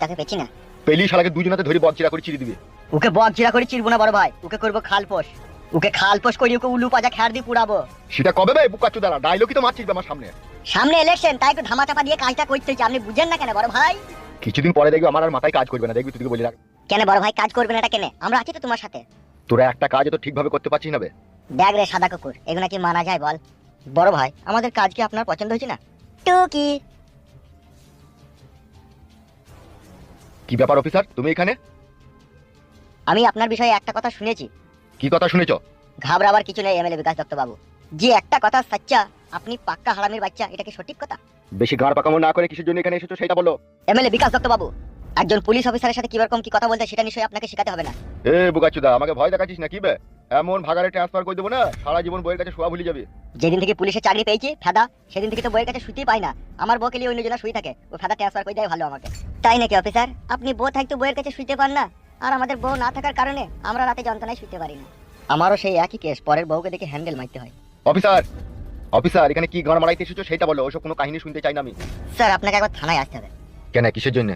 তাকে পেছি না। পেলি শালাকে দুজনাতে ধরে বকচিরা করে চিড়ি দিবে। ওকে বক জিরা করে চিরবো না বড় ভাই। ওকে করব খালপোষ ওকে খালপোষ করি ওকে উলু পাজা খ্যার দিয়ে পুড়াবো। সেটা কবে বে বুকাচ্ছু দাঁড়া? ডায়লগই তো মারছিস আমার সামনে। সামনে ইলেকশন তাই একটু ধামা চাপা দিয়ে কাজটা করতে হচ্ছে আপনি বুঝেন না কেন বড় ভাই? কিছুদিন পরে দেখবি আমার আর মাথায় কাজ করবে না। দেখবি তুই বলি রাখ। কেন বড় ভাই কাজ করবেন এটা কেন? আমরা আছি তো তোমার সাথে। তোরা একটা কাজ তো ঠিকভাবে করতে পারছিস না বে। দেখ রে সাদা কুকুর এগুলো কি মানা যায় বল? বড় ভাই আমাদের কাজ কি আপনার পছন্দ হয়েছে না? টুকি। কি ব্যাপার অফিসার? তুমি এখানে? আমি আপনার বিষয়ে একটা কথা শুনেছি। কি কথা শুনেছ? ঘাবড়াবার কিছু নেই এমএলএ বিকাশ দত্ত বাবু যে একটা কথা সাচ্চা আপনি পাক্কা হারামির বাচ্চা এটা কি সঠিক কথা? বেশি ঘাড় পাকামো না করে কিসের জন্য এখানে এসেছ সেটা বলো। এমএলএ বিকাশ দত্ত বাবু একজন পুলিশ অফিসারের সাথে কি রকম কি কথা বলতে সেটা নিশ্চয়ই আপনাকে শেখাতে হবে না। এ বুকাচুদা আমাকে ভয় দেখাচ্ছিস না কি বে? এমন ভাগারে ট্রান্সফার করে দেবো না সারা জীবন বইয়ের কাছে শোয়া ভুলে যাবে। যেদিন থেকে পুলিশের চাকরি পেয়েছি ফেদা সেদিন থেকে তো বইয়ের কাছে শুতেই পাই না। আমার বউকে নিয়ে অন্যজনা শুয়ে থাকে। ও ফেদা ট্রান্সফার করে দেয় ভালো আমাকে। তাই নাকি অফিসার আপনি বউ থাকতে বইয়ের কাছে শুতে পান না? আর আমাদের বউ না থাকার কারণে আমরা রাতে যন্ত্রণায় শুতে পারি না। আমারও সেই একই কেস পরের বউকে দেখে হ্যান্ডেল মারতে হয়। অফিসার অফিসার এখানে কি গান মারাইতে এসেছ সেটা বলো ওসব কোনো কাহিনী শুনতে চাই না আমি। স্যার আপনাকে একবার থানায় আসতে হবে। কেন কিসের জন্য?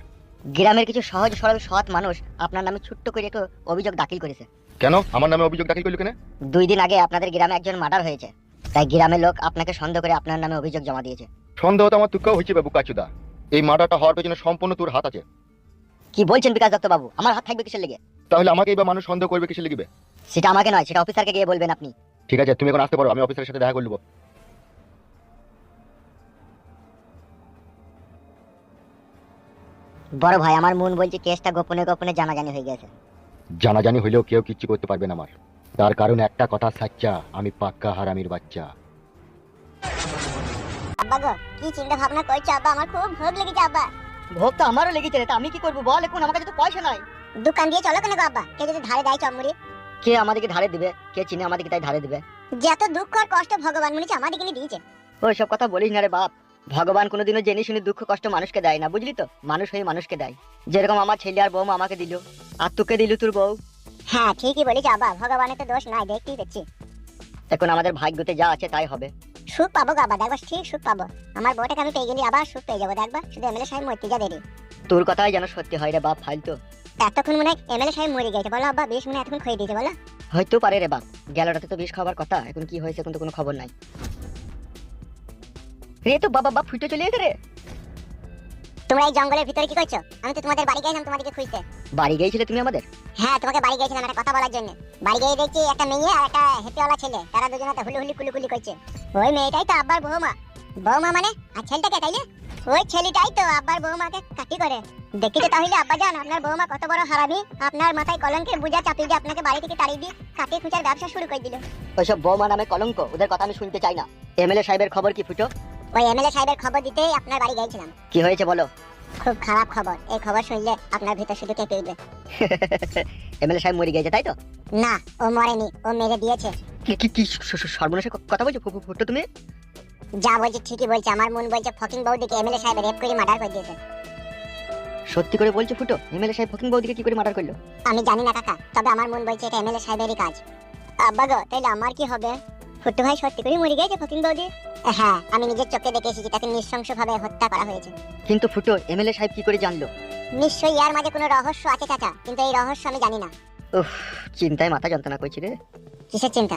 গ্রামের কিছু সহজ সরল সৎ মানুষ আপনার নামে ছোট্ট করে একটু অভিযোগ দাখিল করেছে। কেন? আমার নামে অভিযোগ দাখিল করল কেন? দুই দিন আগে আপনাদের গ্রামে একজন মার্ডার হয়েছে। তাই গ্রামের লোক আপনাকে সন্দেহ করে আপনার নামে অভিযোগ জমা দিয়েছে। সন্দেহ তো আমার তুকেও হচ্ছে বে বুকাচ্ছুদা এই মার্ডারটা হওয়ার পেছনে সম্পূর্ণ তোর হাত আছে। কি বলছেন বিকাশ দত্ত বাবু? আমার হাত থাকবে কিসের লেগে? তাহলে আমাকে এবার মানুষ সন্দেহ করবে কিসে লিখবে সেটা আমাকে নয় সেটা অফিসারকে গিয়ে বলবেন আপনি। ঠিক আছে তুমি এখন আসতে পারো আমি অফিসারের সাথে দেখা করে নেব বড় ভাই আমার মন বলছে কেসটা গোপনে গোপনে জানাজানি হয়ে গেছে। জানাজানি হইলেও কেউ কিচ্ছু করতে পারবে না আমার। তার কারণ একটা কথা সাচ্চা আমি পাক্কা হারামির বাচ্চা। আব্বা গো কি চিন্তা ভাবনা করছ আব্বা? আমার খুব ভোগ লেগেছে আব্বা। ভোগ তো আমারও লেগেছে রে তা আমি কি করব? বল এখন আমার কাছে তো পয়সা নাই। দোকান দিয়ে চলো কেন গো আব্বা? কে যদি ধারে দেয় চমড়ি। কে আমাদেরকে ধারে দিবে? কে চিনে আমাদেরকে তাই ধারে দিবে? যত দুঃখ আর কষ্ট ভগবান মনে হচ্ছে আমাদেরকে দিয়েছে। ওই সব কথা বলিস না রে বাপ। ভগবান কোনোদিনও জেনে শুনে দুঃখ কষ্ট মানুষকে দেয় না বুঝলি তো? মানুষ হয়ে মানুষকে দেয়। যেরকম আমার ছেলে আর বউ আমাকে দিল আর তোকে দিল তোর বউ। হ্যাঁ ঠিকই বলেছ আব্বা ভগবানের তো দোষ নাই দেখতেই দেখছি এখন আমাদের ভাগ্যতে যা আছে তাই হবে। সুখ পাবো গো আব্বা দেখবা ঠিক সুখ পাবো। আমার বউটাকে আমি পেয়ে গেলি আবার সুখ পেয়ে যাব দেখবা? শুধু এমএলএ সাহেব মরতে যা দেরি তোর কথাই যেন সত্যি হয় রে বাপ ফালতো। এতক্ষণ মনে হয় এমএলএ সাহেব মরে গেছে বলো আব্বা বেশ মনে এতক্ষণ খেয়ে দিয়েছে বলো। হয়তো পারে রে বাপ গেলটাতে তো বিষ খাবার কথা এখন কি হয়েছে এখন তো কোনো খবর নাই। রে তো বাবা বাপ ফুটে চলে গেছে রে। তোমরা এই জঙ্গলের ভিতরে কি করছ? আমি তো তোমাদের বাড়ি গেছিলাম তোমাদেরকে খুঁজতে। বাড়ি গিয়েছিলে তুমি আমাদের? হ্যাঁ তোমাকে বাড়ি গেছিলাম একটা কথা বলার জন্য। বাড়ি গিয়ে দেখছি একটা মেয়ে আর একটা হেপিওয়ালা ছেলে। তারা দুজনে হুলু হুলি কুলুকুলি করছে। ওই মেয়েটাই তো আব্বার বৌমা। বৌমা মানে? আর ছেলেটাকে তাইলে ওই ছেলেটাই তো আব্বার বৌমাকে কাটি করে। দেখিতে তাহলে আব্বা জান আপনার বৌমা কত বড় হারামি। আপনার মাথায় কলঙ্কের বোঝা চাপিয়ে দিয়ে আপনাকে বাড়ি থেকে তাড়িয়ে দিয়ে কাটি খুঁচার ব্যবসা শুরু করে দিল। ওইসব বৌমা নামে কলঙ্ক ওদের কথা আমি শুনতে চাই না। এমএলএ সাহেবের খবর কি ফুটো? ওই এমএলএ সাহেবের খবর দিতেই আপনার বাড়ি গিয়েছিলাম। কি হয়েছে বলো? খুব খারাপ খবর। এই খবর শুনলে আপনার ভিতর শুধু কেঁপে উঠবে। এমএলএ সাহেব মরে গেছে তাই তো? না ও মরেনি ও মেরে দিয়েছে। কি কি কি সর্বনাশের কথা বলছো ফুটো তুমি? যা বলছে ঠিকই বলছে আমার মন বলছে ফকিং বৌদিকে এমএলএ সাহেব রেপ করে মার্ডার করে দিয়েছে। সত্যি করে বলছো ফুটো এমএলএ সাহেব ফকিং বৌদিকে কি করে মার্ডার করল? আমি জানি না কাকা তবে আমার মন বলছে এটা এমএলএ সাহেবেরই কাজ। আব্বা গো তাহলে আমার কি হবে? ফুট্টু ভাই সত্যি করে মরে গেছে ফকিং বৌদি হ্যাঁ আমি নিজের চোখে দেখে এসেছি তাকে নৃশংসভাবে হত্যা করা হয়েছে। কিন্তু ফুটো এমএলএ সাহেব কি করে জানলো? নিশ্চয়ই এর মাঝে কোনো রহস্য আছে চাচা কিন্তু এই রহস্য আমি জানি না। উফ চিন্তায় মাথা যন্ত্রণা করছি রে। কিসের চিন্তা?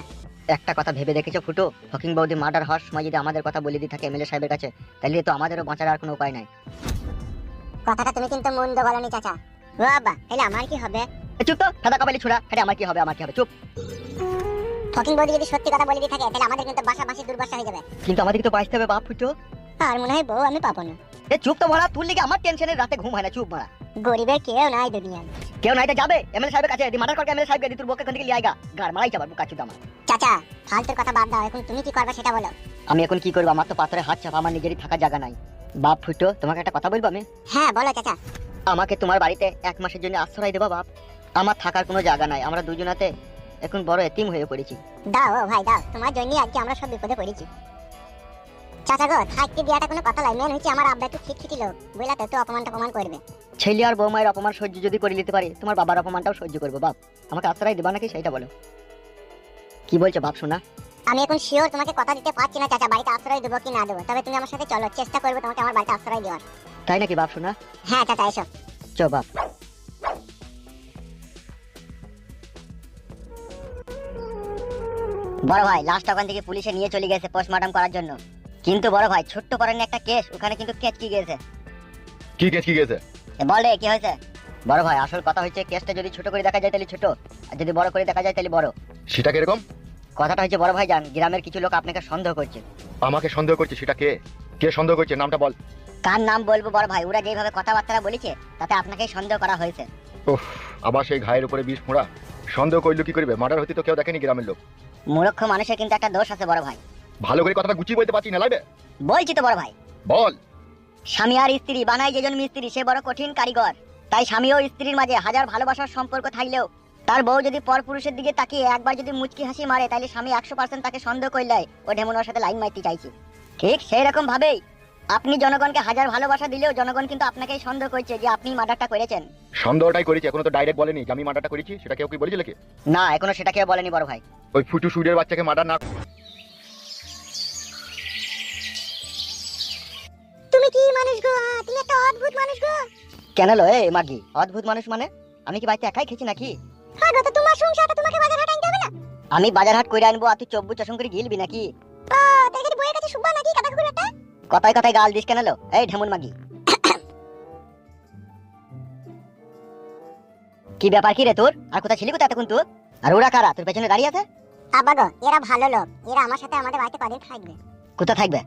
একটা কথা ভেবে দেখেছ ফুটো? ফকিং বৌদি মার্ডার হওয়ার সময় যদি আমাদের কথা বলে দিয়ে থাকে এমএলএ সাহেবের কাছে তাহলে তো আমাদেরও বাঁচার আর কোনো উপায় নাই। কথাটা তুমি কিন্তু মন্দ বলনি চাচা। ও আব্বা তাহলে আমার কি হবে? চুপ তো সাদা কাবালি ছোড়া আরে আমার কি হবে আমার কি হবে? চুপ। ফকিং বৌদি যদি সত্যি কথা বলে দিয়ে থাকে তাহলে আমাদের কিন্তু বাসা বাসি দুর্বাসা হয়ে যাবে। কিন্তু আমাদেরকে তো বাঁচতে হবে বাপ ফুটো। আর মনে হয় বউ আমি পাবো না। এ চুপ তো মারা তুই লিগে আমার টেনশনে রাতে ঘুম হয় না চুপ মারা গরিবের কেউ নাই দুনিয়ায় কেউ নাই তো যাবে। এমএলএ সাহেবের কাছে দি মার্ডার করকে এমএলএ সাহেবকে দি তোর বউকে এখান থেকে লিয়ে আইগা গার মারাই যাবার বুকা চুদ আমার। চাচা ফালতুর কথা বাদ দাও এখন তুমি কি করবে সেটা বলো। আমি এখন কি করব? আমার তো পাথরে হাত চাপা আমার নিজেরই থাকার জায়গা নাই। বাপ ফুটো তোমাকে একটা কথা বলব আমি? হ্যাঁ বলো চাচা। আমাকে তোমার বাড়িতে এক মাসের জন্য আশ্রয় দেবা বাপ। আমার থাকার কোনো জায়গা নাই। আমরা দুজনাতে এখন বড় এতিম হয়ে পড়েছি। দাও ও ভাই দাও। তোমার জন্যই আজকে আমরা সব বিপদে পড়েছি। চাচা গো থাকতে দেওয়াটা কোনো কথা নাই মেন হচ্ছে আমার আব্বা একটু খিটখিটি লোক। বুঝলা তো অপমান টপমান করবে। ছেলে আর বৌমায়ের অপমান সহ্য যদি করে নিতে পারি তোমার বাবার অপমানটাও সহ্য করব বাপ। আমাকে আশ্রয় দেবা নাকি সেইটা বলো। কি বলছো বাপ শোনা? আমি এখন শিওর তোমাকে কথা দিতে পারছি না চাচা। বাড়িতে আশ্রয় দেবো কি না দেবো? তবে তুমি আমার সাথে চলো চেষ্টা করব তোমাকে আমার বাড়িতে আশ্রয় দেওয়ার। তাই নাকি বাপ শোনা? হ্যাঁ চাচা এসো। চ বাপ। বড় ভাই লাস্ট ওখান থেকে পুলিশে নিয়ে চলে গেছে পোস্টমর্টম করার জন্য। কিন্তু বড় ভাই ছোট্ট করেন একটা কেস ওখানে কিন্তু কেচকি গেছে? কি কেস কি গেছে? বল কি হয়েছে? বড় ভাই আসল কথা হচ্ছে কেসটা যদি ছোট করে দেখা যায় তাহলে ছোট আর যদি বড় করে দেখা যায় তাহলে বড়। সেটা কীরকম? কথাটা হচ্ছে বড় ভাই জান গ্রামের কিছু লোক আপনাকে সন্দেহ করছে। আমাকে সন্দেহ করছে সেটা কে? কে সন্দেহ করছে? নামটা বল। কার নাম বলব বড় ভাই? ওরা যেভাবে কথাবার্তা বলেছে তাতে আপনাকেই সন্দেহ করা হয়েছে। ওহ আবার সেই ঘায়ের উপরে বিষ ফোঁড়া সন্দেহ করল কি করবে? মার্ডার হতে তো কেউ দেখেনি গ্রামের লোক। মূর্খ মানুষের কিন্তু একটা দোষ আছে বড় ভাই। ভালো করে কথাটা গুছিয়ে বলতে পারছি না লাগবে? বলছি তো বড় ভাই। বল। স্বামী আর স্ত্রী বানায় যেজন মিস্ত্রি সে বড় কঠিন কারিগর। তাই স্বামী ও স্ত্রীর মাঝে হাজার ভালোবাসার সম্পর্ক থাকলেও তার বউ যদি পর পুরুষের দিকে তাকিয়ে একবার যদি মুচকি হাসি মারে তাহলে স্বামী একশো পার্সেন্ট তাকে সন্দেহ করলে ও ঢেমনের সাথে লাইন মারতে চাইছে। ঠিক সেই রকম ভাবেই আপনি জনগণকে হাজার ভালোবাসা দিলেও জনগণ কিন্তু আপনাকেই সন্দেহ করছে যে আপনি মার্ডারটা করেছেন। সন্দেহটাই করেছি এখনও তো ডাইরেক্ট বলেনি যে আমি মার্ডারটা করেছি সেটা কেউ কি বলেছিল কি? না এখনও সেটা কেউ বলেনি বড় ভাই। ওই ফুটু সুরের বাচ্চাকে মার্ডার না তুমি কি মানুষ গো? তুমি একটা অদ্ভুত মানুষ গো। কেন লো এ মাগি অদ্ভুত মানুষ মানে? আমি কি বাড়িতে একাই খেয়েছি নাকি? হ্যাঁ গো তো তোমার সংসারটা তোমাকে বাজার হাট আনতে হবে না? আমি বাজার হাট করে আনব আর তুই চব্বু চশম করে গিলবি নাকি? কথায় কথায় গাল দিস কেন লো? এই ঢেমুন মাগি। কি ব্যাপার কি রে তোর? আর কোথায় ছিলি কোথায় এতক্ষণ তুই? আর ওরা কারা? তোর পেছনে দাঁড়িয়ে আছে? আব্বা গো এরা ভালো লোক। এরা আমার সাথে আমাদের বাড়িতে কদিন থাকবে। কোথা থাকবে?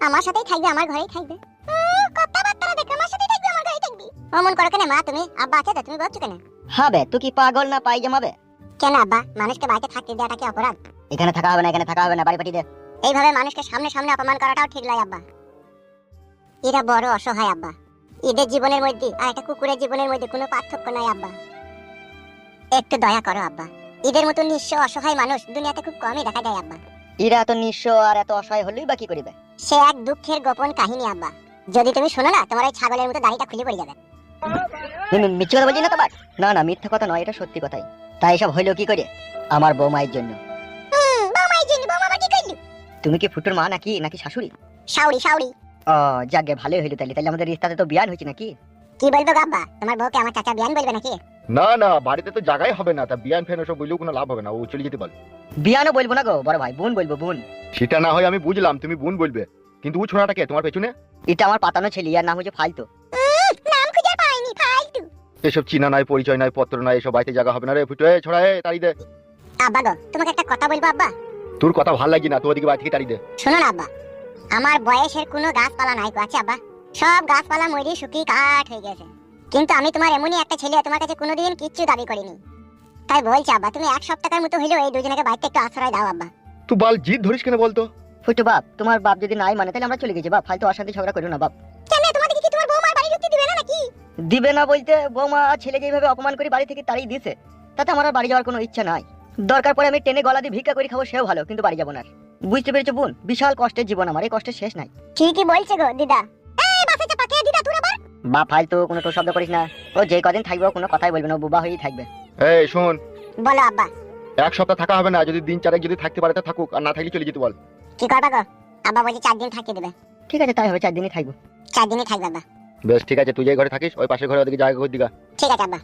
আমার সাথেই থাকবে আমার ঘরেই থাকবে। উম, কথাবার্তা দেখে আমার সাথেই থাকবে আমার ঘরেই থাকবি। অমন করো কেন মা তুমি? আব্বা আছে তো তুমি বলছো কেন? হবে তুই কি পাগল না পাই জমাবে কেন আব্বা? মানুষকে বাড়িতে থাকতে দেওয়াটা কি অপরাধ? এখানে থাকা হবে না এখানে থাকা হবে না বাড়ি পাঠিয়ে দে। এইভাবে মানুষকে সামনে সামনে অপমান করাটাও ঠিক নয় আব্বা। এরা বড় অসহায় আব্বা। এদের জীবনের মধ্যে আর একটা কুকুরের জীবনের মধ্যে কোনো পার্থক্য নাই আব্বা। একটু দয়া করো আব্বা। এদের মতো নিঃস্ব অসহায় মানুষ দুনিয়াতে খুব কমই দেখা যায় আব্বা। এরা এত নিঃস্ব আর এত অসহায় হলেই বা কি করিবে? সে এক দুঃখের গোপন কাহিনী আব্বা। যদি তুমি শোনো না তোমার ওই ছাগলের মতো দাড়িটা খুলে পড়ে যাবে। মিথ্যে কথা বলছি না তোমার? না না মিথ্যা কথা নয় এটা সত্যি কথাই। তাই এসব হইল কি করে? আমার বৌমায়ের জন্য। তুমি কি ফুটুর মা নাকি নাকি শাশুড়ি? শাউরি শাউরি ও যাকে ভালোই হইল তাহলে তাহলে আমাদের রিস্তাতে তো বিয়ান হয়েছে নাকি? কি বলব গাব্বা তোমার বউকে আমার চাচা বিয়ান বলবে নাকি? না না বাড়িতে তো জায়গাই হবে না। তা বিয়ান ফ্যান ওসব বললেও কোনো লাভ হবে না। ও চলে যেতে পারে বিয়ানও বলব না গো বড় ভাই বোন বলব বোন। সেটা না হয় আমি বুঝলাম তুমি বোন বলবে। কিন্তু ও ছোড়াটা কে? তোমার পেছনে? এটা আমার পাতানো ছেলে আর নাম হচ্ছে ফালতু। নাম খুঁজে পাইনি ফালতু। এসব চিনা নাই পরিচয় নাই পত্র নাই এসব বাড়িতে জায়গা হবে না রে ফুটো এ ছোড়া এ তাড়ি দে। আব্বা গো তোমাকে একটা কথা বলব আব্বা? তোর কথা ভালো লাগি না তোর দিকে বাড়ি থেকে তাড়ি দে। শোনো না আব্বা আমার বয়সের কোনো গাছপালা নাই আছে আব্বা। সব গাছপালা মরি শুকিয়ে কাঠ হয়ে গেছে। কিন্তু আমি তোমার এমনই একটা ছেলে তোমার কাছে কোনোদিন কিচ্ছু দাবি করিনি। তাই বলছি আব্বা তুমি এক সপ্তাহের মতো হইলেও এই দুজনকে বাড়িতে একটু আশ্রয় দাও আব্বা। তুই বাল জিদ ধরিস কেন বলতো? ফুটু বাপ তোমার বাপ যদি নাই মানে তাহলে আমরা চলে গেছি বাপ। ফালতু অশান্তি ঝগড়া করো না বাপ। কেন? তোমাদের কি তোমার বৌমার বাড়ি ঢুকতে দিবে না নাকি? দিবে না বলতে বৌমা আর ছেলে যেভাবে অপমান করে বাড়ি থেকে তাড়িয়ে দিছে তাতে আমার বাড়ি যাওয়ার কোনো ইচ্ছা নাই। দরকার পড়ে আমি টেনে গলা দিয়ে ভিক্ষা করে খাব সেও ভালো কিন্তু বাড়ি যাব না। বুঝতে পেরেছ বোন? বিশাল কষ্টের জীবন আমার এই কষ্টের শেষ নাই। ঠিকই বলছে গো দিদা। এই বাসে চাপা কে দিদা তুই আবার? বা ফালতু কোনো তো শব্দ করিস না। ও যে কদিন থাকবে কোনো কথাই বলবে না বুবা হয়েই থাকবে। এই শোন। বলো আব্বা। এক সপ্তাহ থাকা হবে না যদি দিন চারেক যদি থাকতে পারে তা থাকুক আর না থাকলে চলে যেতে বল। কি করবা গো? আব্বা বলছে চার দিন থাকিয়ে দেবে। ঠিক আছে তাই হবে চার দিনই থাকব। চার দিনই থাকবে আব্বা। বেশ ঠিক আছে তুই যে ঘরে থাকিস ওই পাশের ঘরে ওদিকে জায়গা করে দিগা। ঠিক আছে আব্বা।